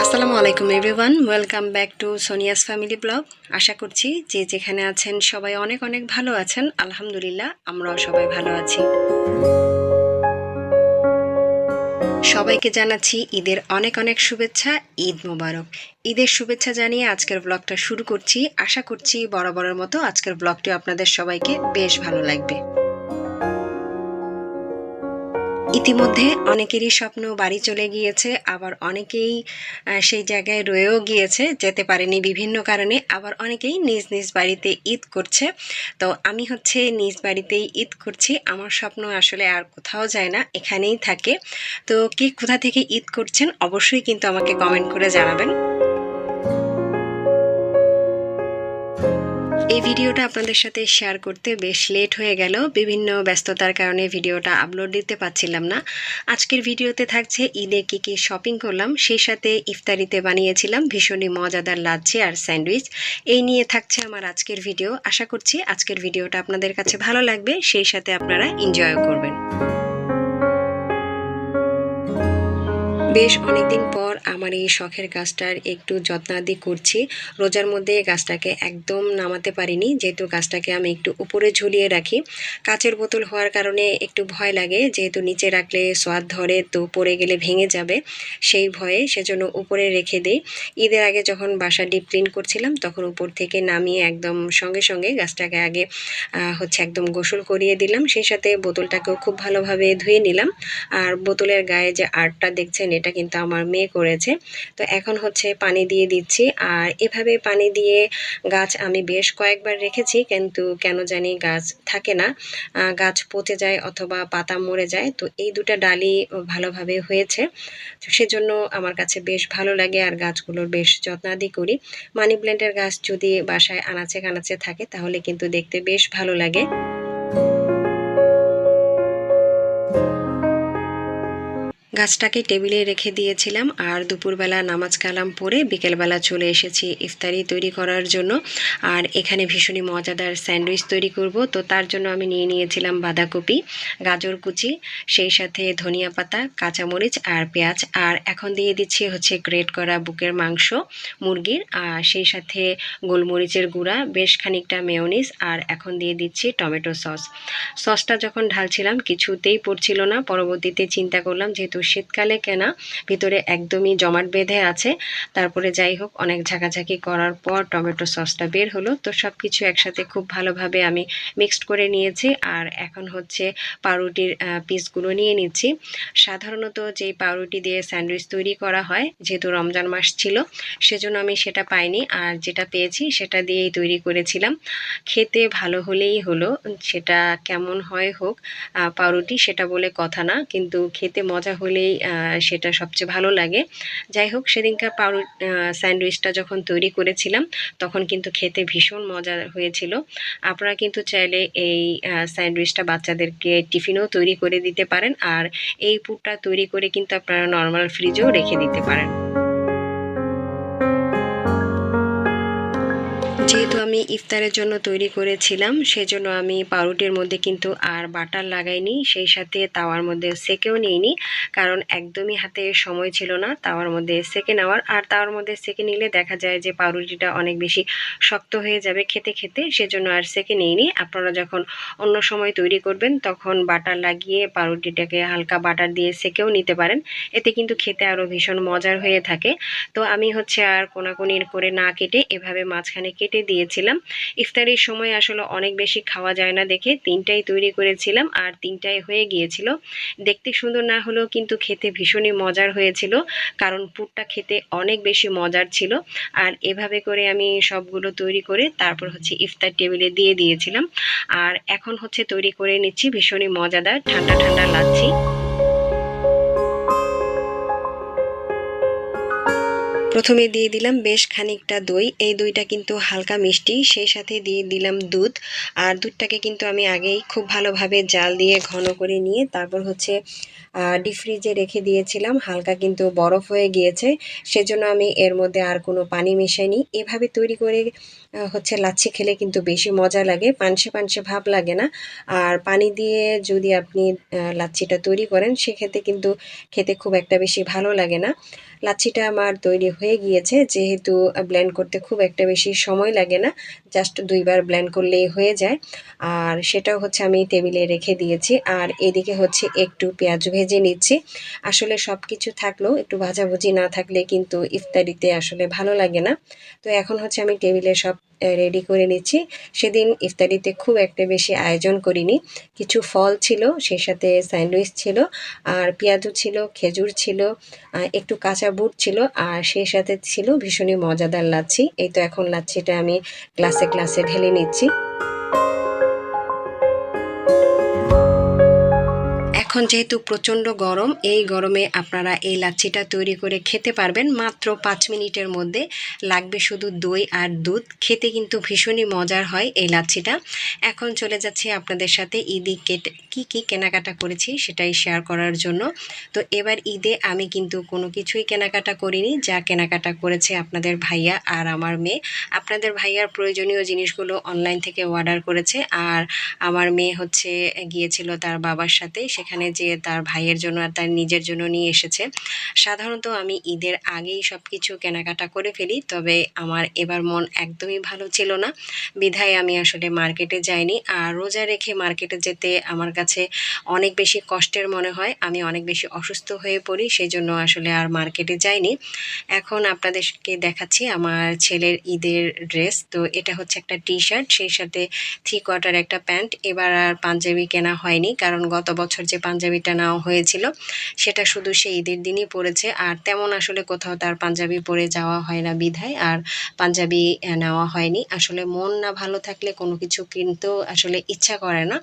আলাইকুম everyone welcome back to Sonia's family vlog আশা করছি যে যেখানে আছেন সবাই অনেক অনেক ভালো আছেন। আলহামদুলিল্লাহ, আমরাও সবাই ভালো আছি। সবাইকে জানাচ্ছি ঈদের অনেক অনেক শুভেচ্ছা, ঈদ মোবারক। ঈদের শুভেচ্ছা জানিয়ে আজকের ব্লগটা শুরু করছি। আশা করছি বরাবরের মতো আজকের ব্লগটি আপনাদের সবাইকে বেশ ভালো লাগবে। ইতিমধ্যে অনেকেরই স্বপ্ন বাড়ি চলে গিয়েছে, আবার অনেকেই সেই জায়গায় রয়েও গিয়েছে, যেতে পারেনি বিভিন্ন কারণে, আবার অনেকেই নিজ নিজ বাড়িতে ঈদ করছে। তো আমি হচ্ছে নিজ বাড়িতেই ঈদ করছি, আমার স্বপ্ন আসলে আর কোথাও যায় না, এখানেই থাকে। তো কে কোথা থেকে ঈদ করছেন, অবশ্যই কিন্তু আমাকে কমেন্ট করে জানাবেন। এই ভিডিওটা আপনাদের সাথে শেয়ার করতে বেশ লেট হয়ে গেল। বিভিন্ন ব্যস্ততার কারণে ভিডিওটা আপলোড দিতে পারছিলাম না। আজকের ভিডিওতে থাকছে ঈদে কী কী শপিং করলাম, সেই সাথে ইফতারিতে বানিয়েছিলাম ভীষণই মজাদার লাচ্ছি আর স্যান্ডউইচ। এই নিয়ে থাকছে আমার আজকের ভিডিও। আশা করছি আজকের ভিডিওটা আপনাদের কাছে ভালো লাগবে, সেই সাথে আপনারা এনজয়ও করবেন। বেশ অনেকদিন পর আমার এই শখের গাছটার একটু যত্নাদি করছি। রোজার মধ্যে গাছটাকে একদম নামাতে পারিনি, যেহেতু গাছটাকে আমি একটু উপরে ঝুলিয়ে রাখি। কাচের বোতল হওয়ার কারণে একটু ভয় লাগে, যেহেতু নিচে রাখলে সোয়াদ ধরে তো পড়ে গেলে ভেঙে যাবে, সেই ভয়ে সেজন্য উপরে রেখে দিই। ঈদের আগে যখন বাসা ডিপ ক্লিন করছিলাম, তখন উপর থেকে নামিয়ে একদম সঙ্গে সঙ্গে গাছটাকে আগে হচ্ছে একদম গোসল করিয়ে দিলাম। সেই সাথে বোতলটাকেও খুব ভালোভাবে ধুয়ে নিলাম। আর বোতলের গায়ে যে আর্টটা দেখছেন এটা কিন্তু আমার মেয়ে করেছে। তো এখন হচ্ছে পানি দিয়ে দিচ্ছি। আর এভাবে পানি দিয়ে গাছ আমি বেশ কয়েকবার রেখেছি, কিন্তু কেন জানি গাছ থাকে না। গাছ পচে যায় অথবা পাতা মরে যায়। তো এই দুটো ডালি ভালোভাবে হয়েছে। সেজন্য আমার কাছে বেশ ভালো লাগে আর গাছগুলোর বেশ যত্নাদি করি। মানি প্ল্যান্টের গাছ যদি বাসায় আনাচে কানাচে থাকে, তাহলে কিন্তু দেখতে বেশ ভালো লাগে। গাছটাকে টেবিলে রেখে দিয়েছিলাম আর দুপুরবেলা নামাজ কালাম পরে বিকেলবেলা চলে এসেছি ইফতারি তৈরি করার জন্য। আর এখানে ভীষণই মজাদার স্যান্ডউইচ তৈরি করব। তো তার জন্য আমি নিয়ে নিয়েছিলাম বাঁধাকপি, গাজর কুচি, সেই সাথে ধনিয়া পাতা, কাঁচামরিচ আর পেঁয়াজ। আর এখন দিয়ে দিচ্ছি হচ্ছে গ্রেট করা বুকের মাংস, মুরগির, আর সেই সাথে গোলমরিচের গুঁড়া, বেশ খানিকটা মেয়নিস আর এখন দিয়ে দিচ্ছি টমেটো সস। সসটা যখন ঢালছিলাম কিছুতেই পড়ছিল না, পরবর্তীতে চিন্তা করলাম যেহেতু শীতকালে কেনা, ভিতরে একদমই জমাট বেঁধে আছে। তারপরে যাই হোক, অনেক ঝাঁকাঝাঁকি করার পর টমেটো সসটা বের হলো। তো সব কিছু একসাথে খুব ভালোভাবে আমি মিক্সড করে নিয়েছি। আর এখন হচ্ছে পাউরুটির পিসগুলো নিয়ে নিচ্ছি। সাধারণত যেই পাউরুটি দিয়ে স্যান্ডউইচ তৈরি করা হয়, যেহেতু রমজান মাস ছিল, সেজন্য আমি সেটা পাইনি। আর যেটা পেয়েছি, সেটা দিয়েই তৈরি করেছিলাম। খেতে ভালো হলেই হলো, সেটা কেমন হয় হোক পাউরুটি সেটা বলে কথা না। কিন্তু খেতে মজা হলেই আহ, সেটা সবচেয়ে ভালো লাগে। যাই হোক সেদিনকার পাউরু স্যান্ডউইচটা যখন তৈরি করেছিলাম তখন কিন্তু খেতে ভীষণ মজা হয়েছিল। আপনারা কিন্তু চাইলে এই স্যান্ডউইচটা বাচ্চাদেরকে টিফিনও তৈরি করে দিতে পারেন আর এই পুরটা তৈরি করে কিন্তু আপনারা নর্মাল ফ্রিজেও রেখে দিতে পারেন। যেহেতু আমি ইফতারের জন্য তৈরি করেছিলাম, সেজন্য আমি পাউরুটির মধ্যে কিন্তু আর বাটার লাগাইনি, সেই সাথে তাওয়ার মধ্যে সেকেও নিইনি, কারণ একদমই হাতে সময় ছিল না তাওয়ার মধ্যে সেকে নেওয়ার। আর তাওয়ার মধ্যে সেকে নিলে দেখা যায় যে পাউরুটিটা অনেক বেশি শক্ত হয়ে যাবে খেতে খেতে, সেজন্য আর সেকে নিইনি। আপনারা যখন অন্য সময় তৈরি করবেন, তখন বাটার লাগিয়ে পাউরুটিটাকে হালকা বাটার দিয়ে সেকেও নিতে পারেন। এতে কিন্তু খেতে আরও ভীষণ মজার হয়ে থাকে। তো আমি হচ্ছে আর কোনাকুনির করে না কেটে এভাবে মাঝখানে কেটে দিয়েছিলাম। ইফতারির সময় আসলে অনেক বেশি খাওয়া যায় না দেখে তিনটাই তৈরি করেছিলাম আর তিনটাই হয়ে গিয়েছিল। দেখতে সুন্দর না হলেও কিন্তু খেতে ভীষণই মজার হয়েছিল কারণ পুরটা খেতে অনেক বেশি মজার ছিল। আর এভাবে করে আমি সবগুলো তৈরি করে তারপর হচ্ছে ইফতার টেবিলে দিয়ে দিয়েছিলাম। আর এখন হচ্ছে তৈরি করে নিচ্ছি ভীষণই মজাদার, ঠান্ডা ঠান্ডা লাচ্ছি প্রথমে দিয়ে দিলাম বেশ খানিকটা দই। এই দইটা কিন্তু হালকা মিষ্টি, সেই সাথে দিয়ে দিলাম দুধ। আর দুধটাকে কিন্তু আমি আগেই খুব ভালোভাবে জাল দিয়ে ঘন করে নিয়ে তারপর হচ্ছে ডিপ ফ্রিজে রেখে দিয়েছিলাম। হালকা কিন্তু বরফ হয়ে গিয়েছে, সেজন্য আমি এর মধ্যে আর কোনো পানি মেশাইনি। এভাবে তৈরি করে হচ্ছে লাচ্ছি খেলে কিন্তু বেশি মজা লাগে, পানসে পানসে ভাব লাগে না। আর পানি দিয়ে যদি আপনি লাচ্ছিটা তৈরি করেন, সেক্ষেত্রে কিন্তু খেতে খুব একটা বেশি ভালো লাগে না। লাচ্ছিটা আমার তৈরি হয়ে গিয়েছে। যেহেতু ব্ল্যান্ড করতে খুব একটা বেশি সময় লাগে না জাস্ট দুইবার ব্ল্যান্ড করলেই হয়ে যায়। আর সেটাও হচ্ছে আমি টেবিলে রেখে দিয়েছি। আর এদিকে হচ্ছে একটু পেঁয়াজ ভেজে নিচ্ছি। আসলে সব কিছু থাকলেও, একটু ভাজাভুজি না থাকলে কিন্তু ইফতারিতে আসলে ভালো লাগে না। তো এখন হচ্ছে আমি টেবিলে সব রেডি করে নিচ্ছি। সেদিন ইফতারিতে খুব একটা বেশি আয়োজন করিনি। কিছু ফল ছিল, সেই সাথে স্যান্ডউইচ ছিল, আর পেঁয়াজও ছিল, খেজুর ছিল একটু কাঁচা বুট ছিল, আর সেই সাথে ছিল ভীষণই মজাদার লাচ্ছি। এই তো এখন লাচ্ছিটা আমি গ্লাসে গ্লাসে ঢেলে নিচ্ছি। এখন যেহেতু প্রচণ্ড গরম, এই গরমে আপনারা এই লাচ্ছিটা তৈরি করে খেতে পারবেন। মাত্র পাঁচ মিনিটের মধ্যে লাগবে শুধু দই আর দুধ। খেতে কিন্তু ভীষণই মজার হয় এই লাচ্ছিটা। এখন চলে যাচ্ছি আপনাদের সাথে ঈদে কেটে কী কী কেনাকাটা করেছি সেটাই শেয়ার করার জন্য। তো এবার ঈদে আমি কিন্তু কোনো কিছুই কেনাকাটা করিনি, যা কেনাকাটা করেছে আপনাদের ভাইয়া আর আমার মেয়ে। আপনাদের ভাইয়ার প্রয়োজনীয় জিনিসগুলো অনলাইন থেকে অর্ডার করেছে আর আমার মেয়ে হচ্ছে গিয়েছিল তার বাবার সাথে, সেখানে যে তার ভাইয়ের জন্য আর তার নিজের জন্য নিয়ে এসেছে। সাধারণত আমি ঈদের আগেই সব কিছু কেনাকাটা করে ফেলি, তবে আমার এবার মন একদমই ভালো ছিল না। বিধায় আমি আসলে মার্কেটে যাইনি। আর রোজা রেখে মার্কেটে যেতে আমার কাছে অনেক বেশি কষ্টের মনে হয়। আমি অনেক বেশি অসুস্থ হয়ে পড়ি সেই জন্য আসলে আর মার্কেটে যাইনি। এখন আপনাদেরকে দেখাচ্ছি আমার ছেলের ঈদের ড্রেস। তো এটা হচ্ছে একটা টি শার্ট সেই সাথে থ্রি কোয়ার্টার একটা প্যান্ট। এবার আর পাঞ্জাবি কেনা হয়নি, কারণ গত বছর যে পাঞ্জাবিটা নেওয়া হয়েছিল। সেটা শুধু সে ঈদের দিনই পরেছে আর তেমন আসলে কোথাও তার পাঞ্জাবি পরে যাওয়া হয় না বিধায়। আর পাঞ্জাবি নেওয়া হয়নি। আসলে মন না ভালো থাকলে কোনো কিছু কিনতেও আসলে ইচ্ছা করে না।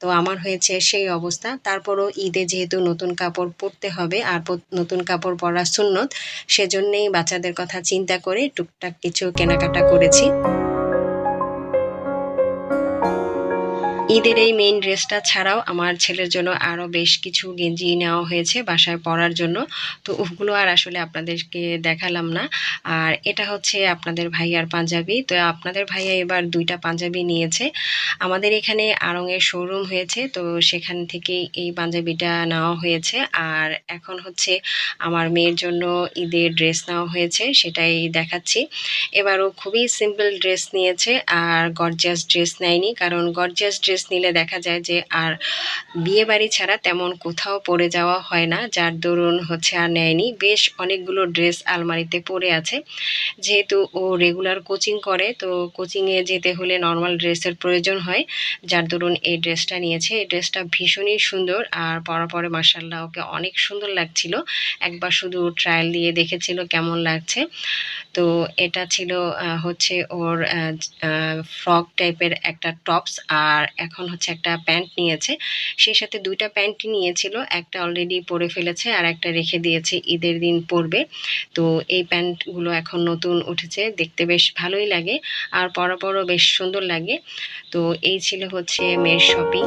তো আমার হয়েছে সেই অবস্থা। তারপরও ঈদে যেহেতু নতুন কাপড় পরতে হবে আর নতুন কাপড় পরা সুন্নত, সেজন্যেই বাচ্চাদের কথা চিন্তা করে টুকটাক কিছু কেনাকাটা করেছি। ঈদের এই মেইন ড্রেসটা ছাড়াও আমার ছেলের জন্য আরও বেশ কিছু গেঞ্জি নেওয়া হয়েছে বাসায় পরার জন্য। তো ওগুলো আর আসলে আপনাদেরকে দেখালাম না। আর এটা হচ্ছে আপনাদের ভাইয়ার পাঞ্জাবি। তো আপনাদের ভাইয়া এবার দুইটা পাঞ্জাবি নিয়েছে। আমাদের এখানে আড়ংয়ের শোরুম হয়েছে। তো সেখান থেকে এই পাঞ্জাবিটা নেওয়া হয়েছে। আর এখন হচ্ছে আমার মেয়ের জন্য ঈদের ড্রেস নেওয়া হয়েছে, সেটাই দেখাচ্ছি। এবারও খুবই সিম্পল ড্রেস নিয়েছে। আর গর্জিয়াস ড্রেস নেয়নি। কারণ গর্জিয়াস ড্রেস ড্রেস নিলে দেখা যায় যে আর বিয়ে বাড়ি ছাড়া তেমন কোথাও পরে যাওয়া হয় না, যার দরুন হচ্ছে আর নেয়নি। বেশ অনেকগুলো ড্রেস আলমারিতে পরে আছে। যেহেতু ও রেগুলার কোচিং করে, তো কোচিংয়ে যেতে হলে নর্মাল ড্রেসের প্রয়োজন হয়। যার দরুন এই ড্রেসটা নিয়েছে। এই ড্রেসটা ভীষণই সুন্দর আর পরা পরে মার্শাল্লাহ ওকে অনেক সুন্দর লাগছিল। একবার শুধু ট্রায়াল দিয়ে দেখেছিল কেমন লাগছে। তো এটা ছিল হচ্ছে ওর ফ্রক টাইপের একটা টপস আর এখন হচ্ছে একটা প্যান্ট নিয়েছে। সেই সাথে দুইটা প্যান্টই নিয়েছিল, একটা অলরেডি পরে ফেলেছে আর একটা রেখে দিয়েছে, ঈদের দিন পরবে। তো এই প্যান্টগুলো এখন নতুন উঠেছে, দেখতে বেশ ভালোই লাগে আর পরপরও বেশ সুন্দর লাগে। তো এই ছিল হচ্ছে মেয়ের শপিং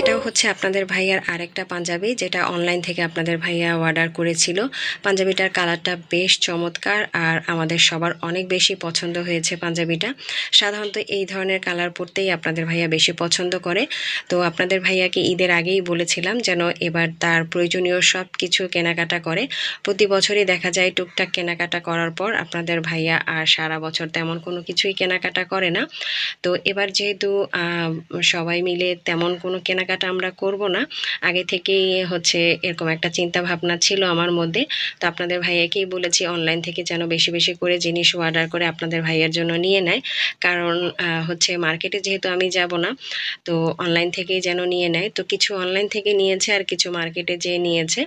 এটাও হচ্ছে আপনাদের ভাইয়ার আরেকটা পাঞ্জাবি, যেটা অনলাইন থেকে আপনাদের ভাইয়া অর্ডার করেছিল। পাঞ্জাবিটার কালারটা বেশ চমৎকার আর আমাদের সবার অনেক বেশি পছন্দ হয়েছে পাঞ্জাবিটা। সাধারণত এই ধরনের কালার পরতেই আপনাদের ভাইয়া বেশি পছন্দ করে। তো আপনাদের ভাইয়াকে ঈদের আগেই বলেছিলাম যেন এবার তার প্রয়োজনীয় সব কিছু কেনাকাটা করে। প্রতি বছরই দেখা যায় টুকটাক কেনাকাটা করার পর আপনাদের ভাইয়া আর সারা বছর তেমন কোনো কিছুই কেনাকাটা করে না। তো এবার যেহেতু সবাই মিলে তেমন কোনো কেনাকাটা কেনাকাটা আমরা করব না। আগে থেকেই হচ্ছে এরকম একটা চিন্তা ভাবনা ছিল আমার মধ্যে। তো আপনাদের ভাইয়াকেই বলেছি অনলাইন থেকে যেন বেশি বেশি করে জিনিস অর্ডার করে আপনাদের ভাইয়ের জন্য নিয়ে নেয়। কারণ হচ্ছে মার্কেটে যেহেতু আমি যাব না, তো অনলাইন থেকেই যেন নিয়ে নেয়। তো কিছু অনলাইন থেকে নিয়েছে আর কিছু মার্কেটে যেয়ে নিয়েছে।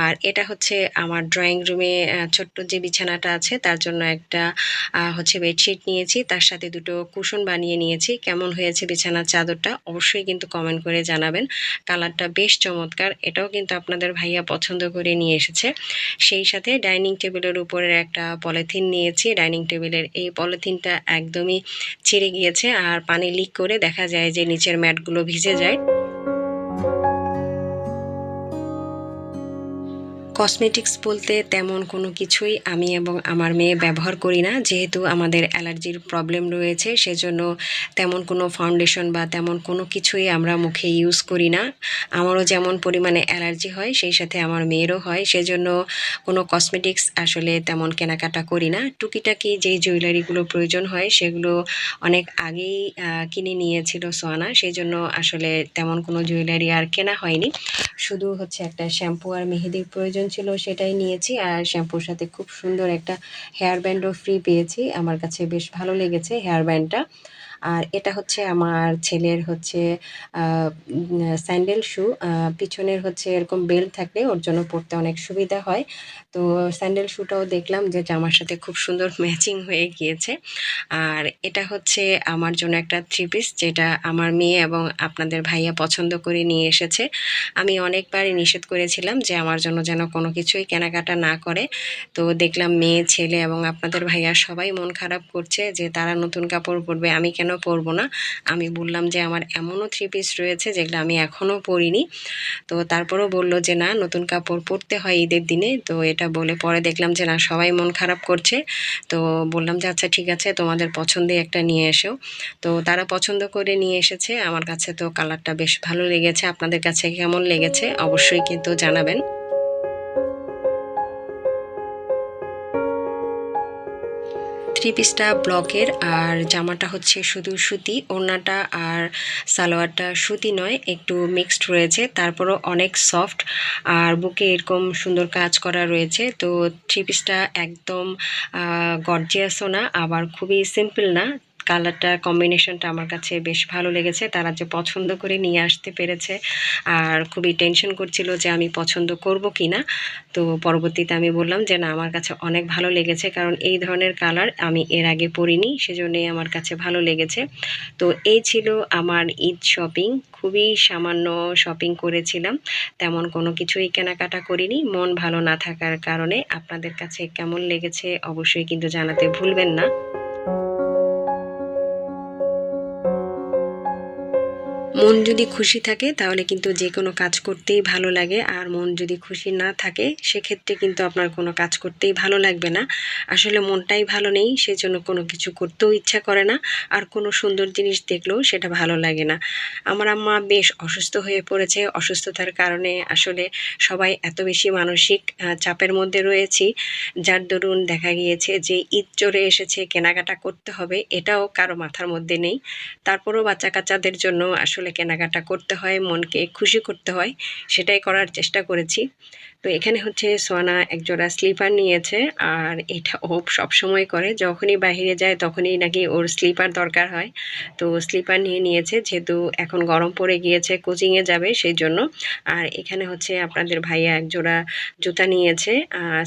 আর এটা হচ্ছে আমার ড্রয়িং রুমে ছোট্ট যে বিছানাটা আছে, তার জন্য একটা হচ্ছে বেডশিট নিয়েছি। তার সাথে দুটো কুশন বানিয়ে নিয়েছি। কেমন হয়েছে বিছানার চাদরটা অবশ্যই কিন্তু কমেন্ট করে জানাবেন। কালারটা বেশ চমৎকার। এটাও কিন্তু আপনাদের ভাইয়া পছন্দ করে নিয়ে এসেছে। সেই সাথে ডাইনিং টেবিলের উপরের একটা পলিথিন নিয়েছি। ডাইনিং টেবিলের এই পলিথিনটা একদমই ছিঁড়ে গিয়েছে। আর পানি লিক করে দেখা যায় যে নিচের ম্যাটগুলো ভিজে যায়। কসমেটিক্স বলতে তেমন কোনো কিছুই আমি এবং আমার মেয়ে ব্যবহার করি না। যেহেতু আমাদের অ্যালার্জির প্রবলেম রয়েছে, সেজন্য তেমন কোনো ফাউন্ডেশন বা তেমন কোনো কিছুই আমরা মুখে ইউজ করি না। আমারও যেমন পরিমাণে অ্যালার্জি হয়, সেই সাথে আমার মেয়েরও হয়, সেজন্য কোনো কসমেটিক্স আসলে তেমন কেনাকাটা করি না। টুকিটাকি যেই জুয়েলারিগুলো প্রয়োজন হয়, সেগুলো অনেক আগেই কিনে নিয়েছিল সোয়ানা সেই জন্য আসলে তেমন কোনো জুয়েলারি আর কেনা হয়নি। শুধু হচ্ছে একটা শ্যাম্পু আর মেহেদির প্রয়োজন ছিল সেটাই নিয়েছি আর শ্যাম্পুর সাথে খুব সুন্দর একটা হেয়ার ব্যান্ডও ফ্রি পেয়েছি। আমার কাছে বেশ ভালো লেগেছে হেয়ার ব্যান্ডটা আর এটা হচ্ছে আমার ছেলের হচ্ছে স্যান্ডেল শু পিছনের হচ্ছে এরকম বেল্ট থাকলে ওর জন্য পরতে অনেক সুবিধা হয়। তো স্যান্ডেল শুটাও দেখলাম যে জামার সাথে খুব সুন্দর ম্যাচিং হয়ে গিয়েছে। আর এটা হচ্ছে আমার জন্য একটা থ্রি পিস যেটা আমার মেয়ে এবং আপনাদের ভাইয়া পছন্দ করে নিয়ে এসেছে। আমি অনেকবারই নিষেধ করেছিলাম যে আমার জন্য যেন কোনো কিছুই কেনাকাটা না করে। তো দেখলাম মেয়ে, ছেলে এবং আপনাদের ভাইয়া সবাই মন খারাপ করছে যে তারা নতুন কাপড় পরবে, আমি কেন পরবো না? আমি বললাম যে আমার এমনও থ্রি পিস রয়েছে যেগুলো আমি এখনও পরিনি। তো তারপরও বলল যে না, নতুন কাপড় পরতে হয় ঈদের দিনে। তো এটা বলে পরে দেখলাম যে না, সবাই মন খারাপ করছে। তো বললাম যে আচ্ছা ঠিক আছে, তোমাদের পছন্দে একটা নিয়ে এসো। তো তারা পছন্দ করে নিয়ে এসেছে। আমার কাছে তো কালারটা বেশ ভালো লেগেছে। আপনাদের কাছে কেমন লেগেছে? অবশ্যই কিন্তু জানাবেন। থ্রি পিসটা ব্লকের, আর জামাটা হচ্ছে শুধু সুতি, ওড়নাটা আর সালোয়ারটা সুতি নয়, একটু মিক্সড রয়েছে। তারপরও অনেক সফট আর বুকে এরকম সুন্দর কাজ করা রয়েছে। তো থ্রি পিসটা একদম গর্জিয়াসও না, আবার খুবই সিম্পল না। কালারটা কম্বিনেশনটা আমার কাছে বেশ ভালো লেগেছে। তারা যে পছন্দ করে নিয়ে আসতে পেরেছে। আর খুবই টেনশন করছিল যে আমি পছন্দ করব কি না তো পরবর্তীতে আমি বললাম যে, না, আমার কাছে অনেক ভালো লেগেছে। কারণ এই ধরনের কালার আমি এর আগে পরিনি, সেজন্যই আমার কাছে ভালো লেগেছে। তো এই ছিল আমার ঈদ শপিং খুবই সামান্য শপিং করেছিলাম। তেমন কোনো কিছুই কেনাকাটা করিনি। মন ভালো না থাকার কারণে আপনাদের কাছে কেমন লেগেছে অবশ্যই কিন্তু জানাতে ভুলবেন না। মন যদি খুশি থাকে, তাহলে কিন্তু যে কোনো কাজ করতেই ভালো লাগে। আর মন যদি খুশি না থাকে, সেক্ষেত্রে কিন্তু আপনার কোনো কাজ করতেই ভালো লাগবে না। আসলে মনটাই ভালো নেই, সেজন্য কোনো কিছু করতেও ইচ্ছা করে না। আর কোনো সুন্দর জিনিস দেখলেও সেটা ভালো লাগে না। আমার আম্মা বেশ অসুস্থ হয়ে পড়েছে। অসুস্থতার কারণে আসলে সবাই এত বেশি মানসিক চাপের মধ্যে রয়েছি। যার দরুন দেখা গিয়েছে যে, ঈদ চলে এসেছে, কেনাকাটা করতে হবে, এটাও কারও মাথার মধ্যে নেই। তারপরেও বাচ্চা কাচ্চাদের জন্য আসলে কেনাকাটা করতে হয় মনকে খুশি করতে হয় সেটাই করার চেষ্টা করেছি। তো এখানে হচ্ছে সোয়ানা একজোড়া স্লিপার নিয়েছে আর এটা ও সবসময় করে, যখনই বাইরে যায় তখনই নাকি ওর স্লিপার দরকার হয়। তো স্লিপার নিয়ে নিয়েছে, যেহেতু এখন গরম পড়ে গিয়েছে কোচিংয়ে যাবে সেই জন্য। আর এখানে হচ্ছে আপনাদের ভাইয়া একজোড়া জুতা নিয়েছে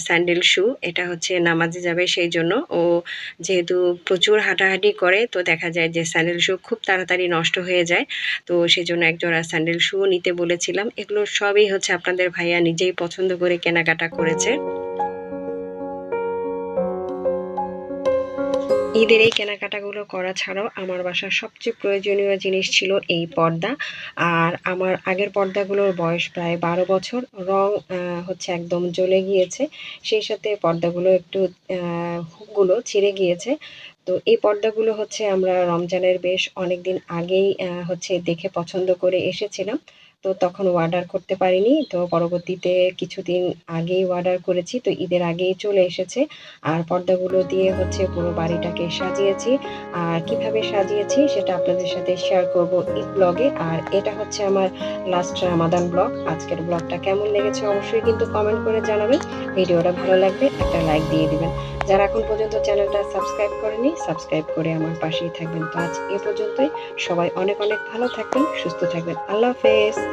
স্যান্ডেল শু, এটা হচ্ছে নামাজে যাবে সেই জন্য। ও যেহেতু প্রচুর হাঁটাহাঁটি করে, তো দেখা যায় যে স্যান্ডেল শু খুব তাড়াতাড়ি নষ্ট হয়ে যায়। তো সেই জন্য একজোড়া স্যান্ডেল শুও নিতে বলেছিলাম। এগুলো সবই হচ্ছে আপনাদের ভাইয়া নিজেই পছন্দ করে কেনাকাটা করেছে। ঈদের এই কেনাকাটাগুলো করা ছাড়াও আমার বাসার সবচেয়ে প্রয়োজনীয় জিনিস ছিল এই পর্দা। আর আমার আগের পর্দাগুলোর বয়স প্রায় বারো বছর, রং হচ্ছে একদম জ্বলে গিয়েছে। সেই সাথে পর্দাগুলো একটু হুকগুলো ছিঁড়ে গিয়েছে। তো এই পর্দাগুলো হচ্ছে আমরা রমজানের বেশ অনেক দিন আগেই হচ্ছে দেখে পছন্দ করে এসেছিলাম। তো তখন অর্ডার করতে পারিনি। তো পরবর্তীতে কিছুদিন আগেই অর্ডার করেছি। তো ঈদের আগেই চলে এসেছে। আর পর্দাগুলো দিয়ে হচ্ছে পুরো বাড়িটাকে সাজিয়েছি। আর কীভাবে সাজিয়েছি সেটা আপনাদের সাথে শেয়ার করব ঈদ ব্লগে আর এটা হচ্ছে আমার লাস্ট রামাদান ব্লগ আজকের ব্লগটা কেমন লেগেছে অবশ্যই কিন্তু কমেন্ট করে জানাবেন। ভিডিওটা ভালো লাগবে একটা লাইক দিয়ে দিবেন। যারা এখন পর্যন্ত চ্যানেলটা সাবস্ক্রাইব করেনি সাবস্ক্রাইব করে আমার পাশেই থাকবেন। তো আজ এ পর্যন্তই। সবাই অনেক অনেক ভালো থাকবেন, সুস্থ থাকবেন। আল্লাহ হাফেজ।